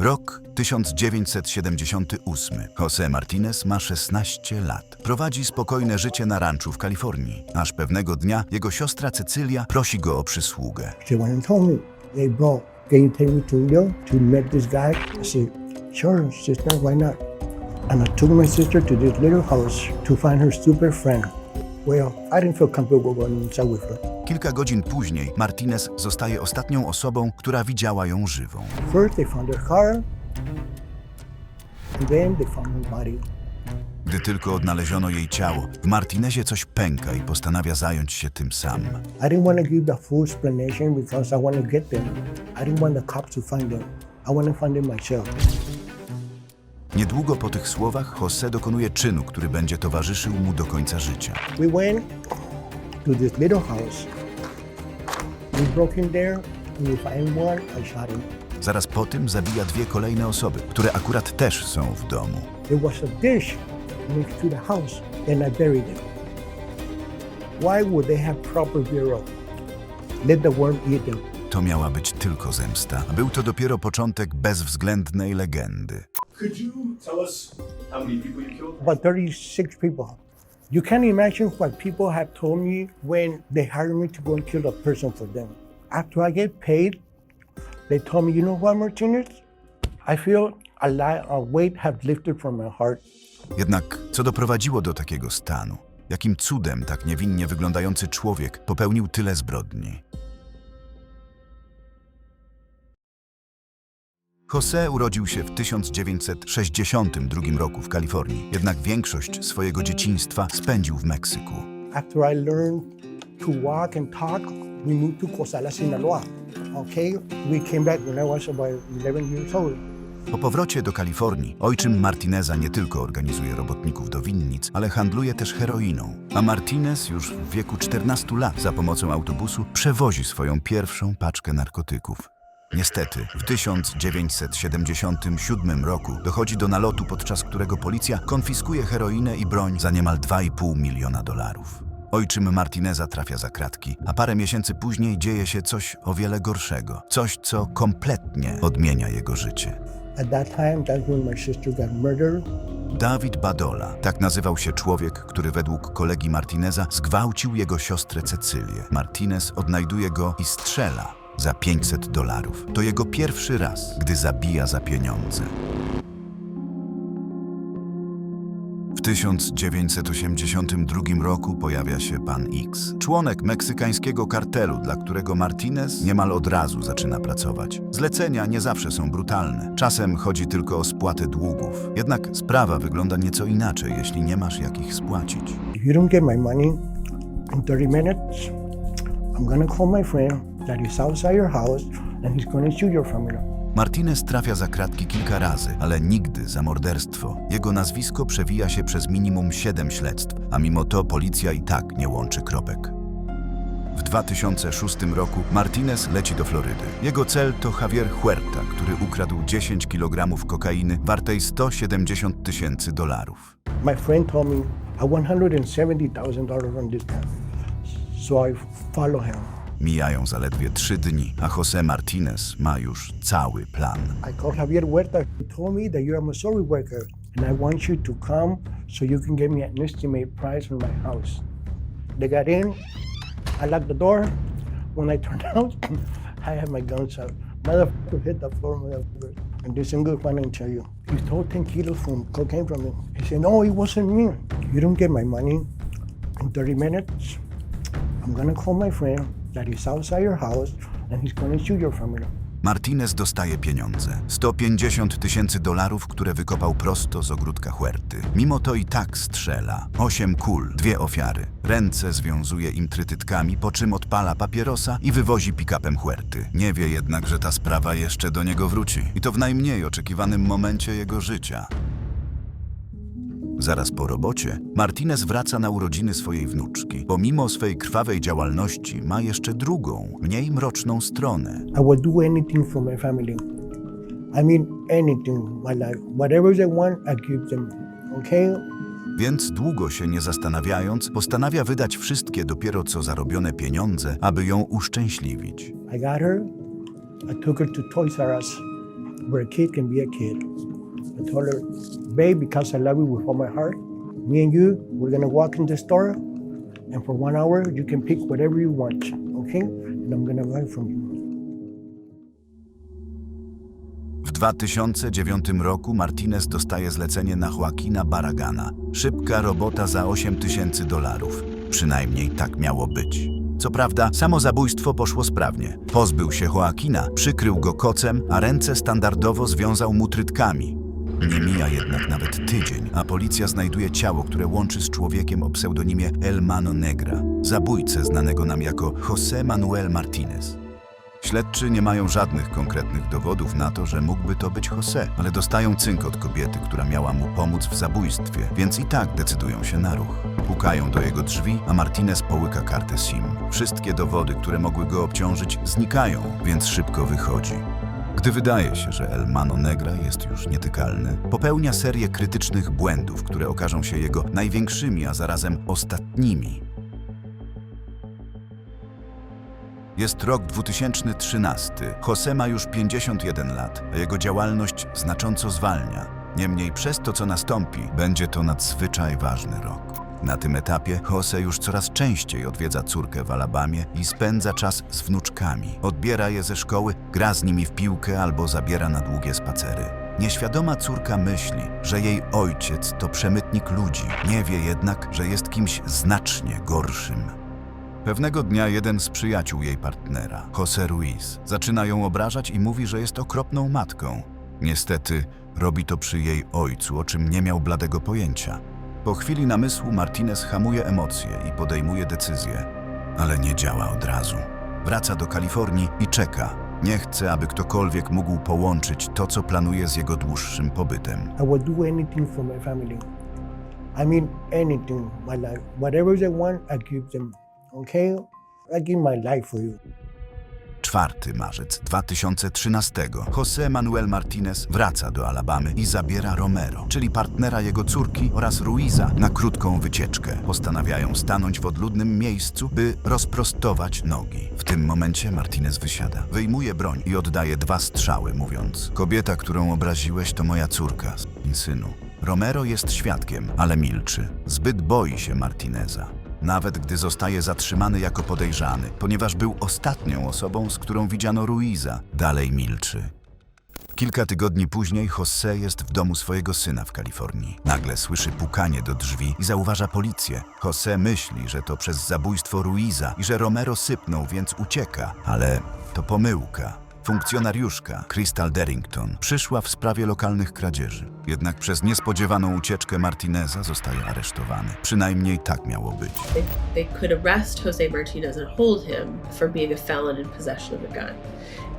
Rok 1978. José Martinez ma 16 lat. Prowadzi spokojne życie na ranczu w Kalifornii, aż pewnego dnia jego siostra Cecylia prosi go o przysługę. She went and told me, hey, bro, can you take to Rio to meet this guy? I said, sure, sister, why not? And I took my sister to this little house to find her stupid friend. Well, I didn't feel comfortable going inside with her. Kilka godzin później Martinez zostaje ostatnią osobą, która widziała ją żywą. First, they found her car, and then they found her body. Gdy tylko odnaleziono jej ciało, w Martinezie coś pęka i postanawia zająć się tym sam. I didn't want to give the full explanation because I want to get them. I didn't want the cops to find them. I want to find them myself. Niedługo po tych słowach José dokonuje czynu, który będzie towarzyszył mu do końca życia. We went to this little house. We broke in there, and we find one, I shot him. Zaraz po tym zabija dwie kolejne osoby, które akurat też są w domu. There was a dish next to the house, and I buried it. Why would they have proper burial? Let the worm eat them. To miała być tylko zemsta. Był to dopiero początek bezwzględnej legendy. Could you tell us how many people you killed? About 36 people. You can't imagine what people have told me when they hired me to go and kill a person for them. After I get paid, they told me, you know what, Martinez? I feel a, lot, a weight have lifted from my heart. Jednak co doprowadziło do takiego stanu? Jakim cudem tak niewinnie wyglądający człowiek popełnił tyle zbrodni? José urodził się w 1962 roku w Kalifornii, jednak większość swojego dzieciństwa spędził w Meksyku. After I learned to walk and talk, we moved to Cosala, Sinaloa. Okay, we came back when I was about 11 years old. Po powrocie do Kalifornii ojczym Martineza nie tylko organizuje robotników do winnic, ale handluje też heroiną. A Martinez już w wieku 14 lat za pomocą autobusu przewozi swoją pierwszą paczkę narkotyków. Niestety, w 1977 roku dochodzi do nalotu, podczas którego policja konfiskuje heroinę i broń za niemal 2,5 miliona dolarów. Ojczym Martineza trafia za kratki, a parę miesięcy później dzieje się coś o wiele gorszego. Coś, co kompletnie odmienia jego życie. At that time, that's when my sister got murdered. Dawid Badola, tak nazywał się człowiek, który według kolegi Martineza zgwałcił jego siostrę Cecylię. Martinez odnajduje go i strzela za 500 dolarów. To jego pierwszy raz, gdy zabija za pieniądze. W 1982 roku pojawia się pan X, członek meksykańskiego kartelu, dla którego Martinez niemal od razu zaczyna pracować. Zlecenia nie zawsze są brutalne. Czasem chodzi tylko o spłatę długów. Jednak sprawa wygląda nieco inaczej, jeśli nie masz jak ich spłacić. If you don't get my money in 30 minutes, I'm gonna call my friend that is outside your house and he's gonna shoot your family. Martinez trafia za kratki kilka razy, ale nigdy za morderstwo. Jego nazwisko przewija się przez minimum siedem śledztw, a mimo to policja i tak nie łączy kropek. W 2006 roku Martinez leci do Florydy. Jego cel to Javier Huerta, który ukradł 10 kg kokainy wartej 170 tysięcy dolarów. My friend told me I want $170,000 on this guy. So I follow him. Mijają zaledwie trzy dni, a José Martinez ma już cały plan. I called Javier Huerta. He told me that you're a Missouri worker and I want you to come so you can give me an estimate price on my house. They got in. I locked the door. When I turned out, I had my guns out. Motherfucker hit the floor, motherfucker. And this good fun, I tell you. He stole 10 kilos from cocaine from me. He said, no, it wasn't me. You don't get my money in 30 minutes. I'm gonna call my friend that is outside your house and he's gonna shoot your family. Martinez dostaje pieniądze. 150 tysięcy dolarów, które wykopał prosto z ogródka Huerty. Mimo to i tak strzela. Osiem kul, dwie ofiary. Ręce związuje im trytytkami, po czym odpala papierosa i wywozi pick-upem Huerty. Nie wie jednak, że ta sprawa jeszcze do niego wróci. I to w najmniej oczekiwanym momencie jego życia. Zaraz po robocie Martinez wraca na urodziny swojej wnuczki. Pomimo swej krwawej działalności ma jeszcze drugą, mniej mroczną stronę. I would do anything for my family. I mean, anything in my life. Whatever they want, I give them. Okay? Więc długo się nie zastanawiając, postanawia wydać wszystkie dopiero co zarobione pieniądze, aby ją uszczęśliwić. I got her. I took her to Toys R Us. where a kid can be a kid. I told her, babe, because I love you with all my heart, me and you, we're gonna walk in the store, and for one hour, you can pick whatever you want, okay? And I'm gonna buy from you. W 2009 roku Martinez dostaje zlecenie na Joaquina Baragana. Szybka robota za 8 tysięcy dolarów. Przynajmniej tak miało być. Co prawda, samo zabójstwo poszło sprawnie. Pozbył się Joaquina, przykrył go kocem, a ręce standardowo związał mu trytkami. Nie mija jednak nawet tydzień, a policja znajduje ciało, które łączy z człowiekiem o pseudonimie El Mano Negra, zabójcę znanego nam jako José Manuel Martinez. Śledczy nie mają żadnych konkretnych dowodów na to, że mógłby to być José, ale dostają cynk od kobiety, która miała mu pomóc w zabójstwie, więc i tak decydują się na ruch. Pukają do jego drzwi, a Martinez połyka kartę SIM. Wszystkie dowody, które mogły go obciążyć, znikają, więc szybko wychodzi. Gdy wydaje się, że El Mano Negra jest już nietykalny, popełnia serię krytycznych błędów, które okażą się jego największymi, a zarazem ostatnimi. Jest rok 2013. Jose ma już 51 lat, a jego działalność znacząco zwalnia. Niemniej przez to, co nastąpi, będzie to nadzwyczaj ważny rok. Na tym etapie Jose już coraz częściej odwiedza córkę w Alabamie i spędza czas z wnuczkami. Odbiera je ze szkoły, gra z nimi w piłkę albo zabiera na długie spacery. Nieświadoma córka myśli, że jej ojciec to przemytnik ludzi. Nie wie jednak, że jest kimś znacznie gorszym. Pewnego dnia jeden z przyjaciół jej partnera, Jose Ruiz, zaczyna ją obrażać i mówi, że jest okropną matką. Niestety, robi to przy jej ojcu, o czym nie miał bladego pojęcia. Po chwili namysłu Martinez hamuje emocje i podejmuje decyzję, ale nie działa od razu. Wraca do Kalifornii i czeka. Nie chce, aby ktokolwiek mógł połączyć to, co planuje z jego dłuższym pobytem. I will do anything for my family. I mean, anything, my life. Whatever they want, I give them, okay? I give my life for you. 4 marzec 2013 José Manuel Martinez wraca do Alabamy i zabiera Romero, czyli partnera jego córki oraz Ruiza na krótką wycieczkę. Postanawiają stanąć w odludnym miejscu, by rozprostować nogi. W tym momencie Martinez wysiada. Wyjmuje broń i oddaje dwa strzały, mówiąc Kobieta, którą obraziłeś, to moja córka, syn synu. Romero jest świadkiem, ale milczy. Zbyt boi się Martineza. Nawet gdy zostaje zatrzymany jako podejrzany, ponieważ był ostatnią osobą, z którą widziano Ruiza, dalej milczy. Kilka tygodni później José jest w domu swojego syna w Kalifornii. Nagle słyszy pukanie do drzwi i zauważa policję. José myśli, że to przez zabójstwo Ruiza i że Romero sypnął, więc ucieka. Ale to pomyłka. Funkcjonariuszka Crystal Derrington przyszła w sprawie lokalnych kradzieży. Jednak przez niespodziewaną ucieczkę Martineza zostaje aresztowany. Przynajmniej tak miało być. they, could arrest Jose Martinez and hold him for being a felon in possession of a gun.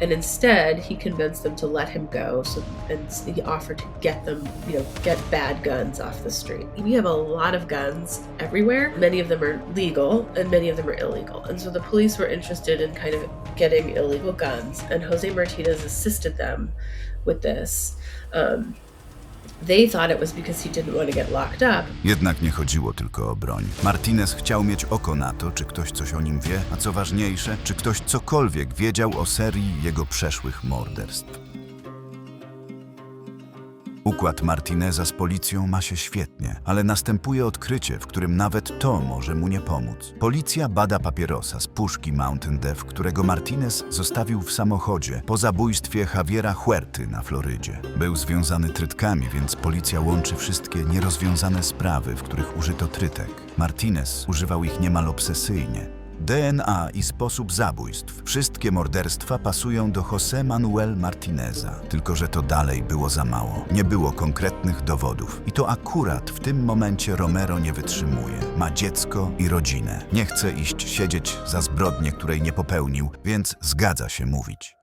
And instead, he convinced them to let him go. So, and he offered to get them, you know, get bad guns off the street. We have a lot of guns everywhere. Many of them are legal, and many of them are illegal. And so the police were interested in kind of getting illegal guns, and Jose Martinez assisted them with this. Um, Jednak nie chodziło tylko o broń. Martinez chciał mieć oko na to, czy ktoś coś o nim wie, a co ważniejsze, czy ktoś cokolwiek wiedział o serii jego przeszłych morderstw. Układ Martineza z policją ma się świetnie, ale następuje odkrycie, w którym nawet to może mu nie pomóc. Policja bada papierosa z puszki Mountain Dew, którego Martinez zostawił w samochodzie po zabójstwie Javiera Huerty na Florydzie. Był związany trytkami, więc policja łączy wszystkie nierozwiązane sprawy, w których użyto trytek. Martinez używał ich niemal obsesyjnie. DNA i sposób zabójstw. Wszystkie morderstwa pasują do José Manuel Martineza. Tylko, że to dalej było za mało. Nie było konkretnych dowodów. I to akurat w tym momencie Romero nie wytrzymuje. Ma dziecko i rodzinę. Nie chce iść siedzieć za zbrodnię, której nie popełnił, więc zgadza się mówić.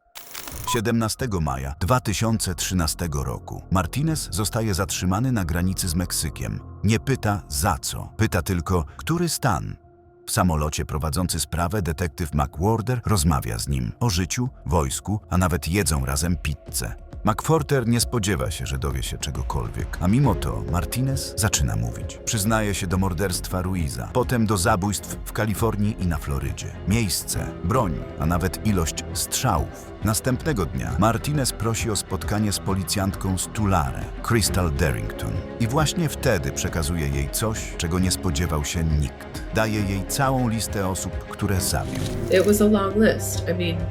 17 maja 2013 roku Martinez zostaje zatrzymany na granicy z Meksykiem. Nie pyta za co, pyta tylko, który stan. W samolocie prowadzący sprawę detektyw McWhorter rozmawia z nim o życiu, wojsku, a nawet jedzą razem pizzę. McForter nie spodziewa się, że dowie się czegokolwiek, a mimo to Martinez zaczyna mówić. Przyznaje się do morderstwa Ruiza, potem do zabójstw w Kalifornii i na Florydzie. Miejsce, broń, a nawet ilość strzałów. Następnego dnia Martinez prosi o spotkanie z policjantką z Tulare, Crystal Darrington. I właśnie wtedy przekazuje jej coś, czego nie spodziewał się nikt. Daje jej całą listę osób, które zabił. It was a long list. I mean,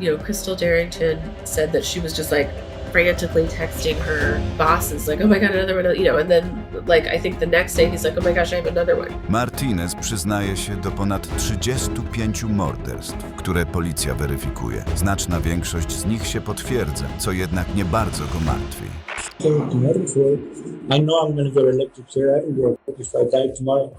you know, Crystal Darrington said that she was just like frantically texting her bosses, like, oh my god, another one, you know, and then like I think the next day he's like, oh my gosh, I have another one. Martinez przyznaje się do ponad 35 morderstw, które policja weryfikuje. Znaczna większość z nich się potwierdza, co jednak nie bardzo go martwi. I know I'm gonna get electric chair everywhere if I die tomorrow.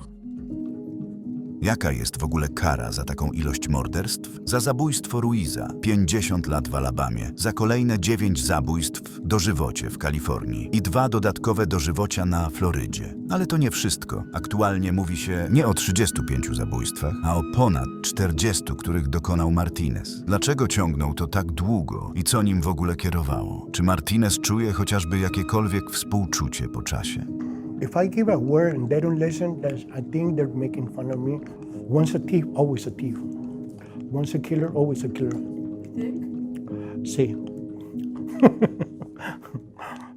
Jaka jest w ogóle kara za taką ilość morderstw? Za zabójstwo Ruiza 50 lat w Alabamie, za kolejne 9 zabójstw dożywocie w Kalifornii i dwa dodatkowe dożywocia na Florydzie. Ale to nie wszystko. Aktualnie mówi się nie o 35 zabójstwach, a o ponad 40, których dokonał Martinez. Dlaczego ciągnął to tak długo i co nim w ogóle kierowało? Czy Martinez czuje chociażby jakiekolwiek współczucie po czasie? If I give a word and they don't listen, that's, I think they're making fun of me. Once a thief, always a thief. Once a killer, always a killer. See.